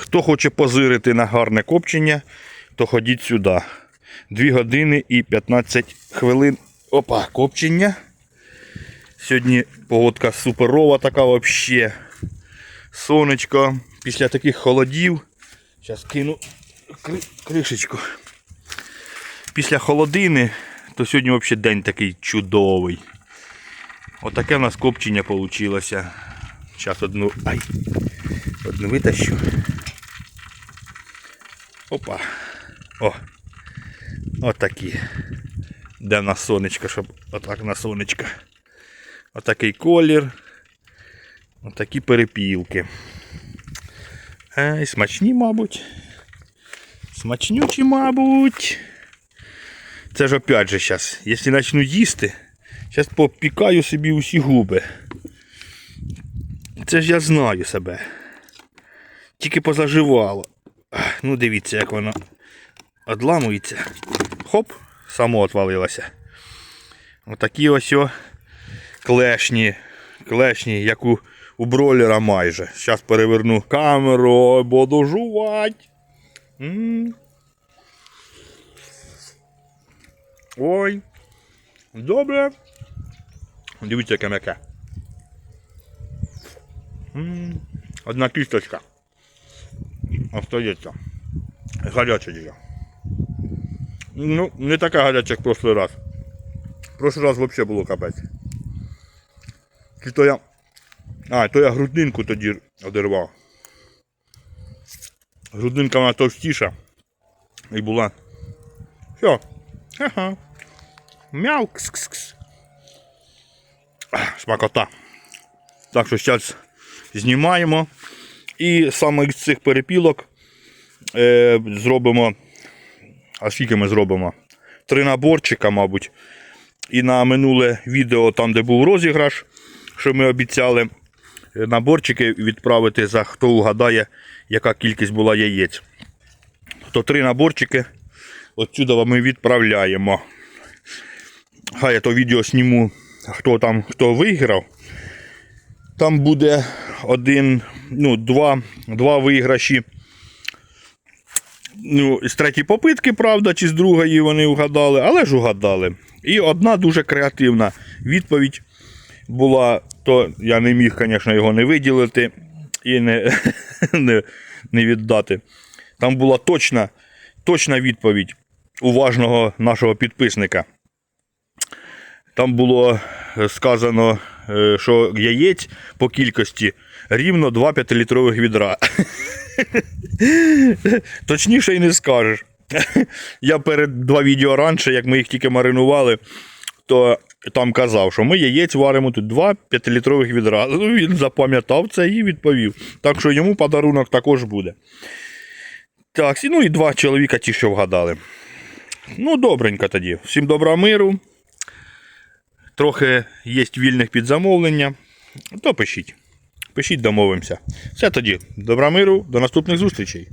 Хто хоче позирити на гарне копчення, то ходіть сюди. 2 години і 15 хвилин. Опа, копчення. Сьогодні погодка суперова така взагалі. Сонечко. Після таких холодів. Зараз кину кри- кришечку. Після холодини, то сьогодні взагалі день такий чудовий. Отаке в нас копчення вийшло. Зараз одну. Ай! Одну витащу. Опа. О. Отакі. Де в нас сонечко, щоб отак на сонечко. Отакий колір. Отакі перепілки. Ай, смачні, мабуть. Смачнючі, мабуть. Це ж опять же зараз, якщо почну їсти, зараз попікаю собі усі губи. Це ж я знаю себе. Тільки позаживало. Ну дивіться, як воно одламується. Хоп, само отвалилося. Отакі ось клешні. Клешні, як у, у бройлера майже. Зараз переверну камеру, ой, буду жувати. Ой. Добре. Дивіться, яке м'яке. Одна кісточка. Остається. Гаряче діля. Ну, не така гаряча, як в прошлый раз. В прошлый раз взагалі було капець. Чи то я. А, то я грудинку тоді одервав. Грудинка вона товстіша. І була. Все. Ага. Мяу. Кс-кс-кс. Ах, Смакота. Так що зараз знімаємо. І саме з цих перепілок е, зробимо. А скільки ми зробимо? Три наборчика, мабуть. І на минуле відео, там, де був розіграш, що ми обіцяли е, наборчики відправити за хто угадає, яка кількість була яєць. То три наборчики отсюди ми відправляємо. Хай я то відео зніму, хто там хто виграв. Там буде один, ну, два, два виграші. Ну, з третьої попитки, правда, чи з другої вони угадали, але ж угадали. І одна дуже креативна відповідь була, то я не міг, звісно, його не виділити і не, не, не віддати. Там була точна, точна відповідь уважного нашого підписника. Там було сказано, що яєць по кількості рівно 2 5-літрових відра. Точніше і не скажеш. Я перед два відео раніше, як ми їх тільки маринували, то там казав, що ми яєць варимо тут 2 5-літрових відра. Ну, він запам'ятав це і відповів. Так що йому подарунок також буде. Так, ну і два чоловіка ті, що вгадали. Ну, добренько тоді. Всім добра миру. Трохи є вільних під замовлення. То пишіть. Пишіть, домовимося. Все тоді. Добра миру, до наступних зустрічей.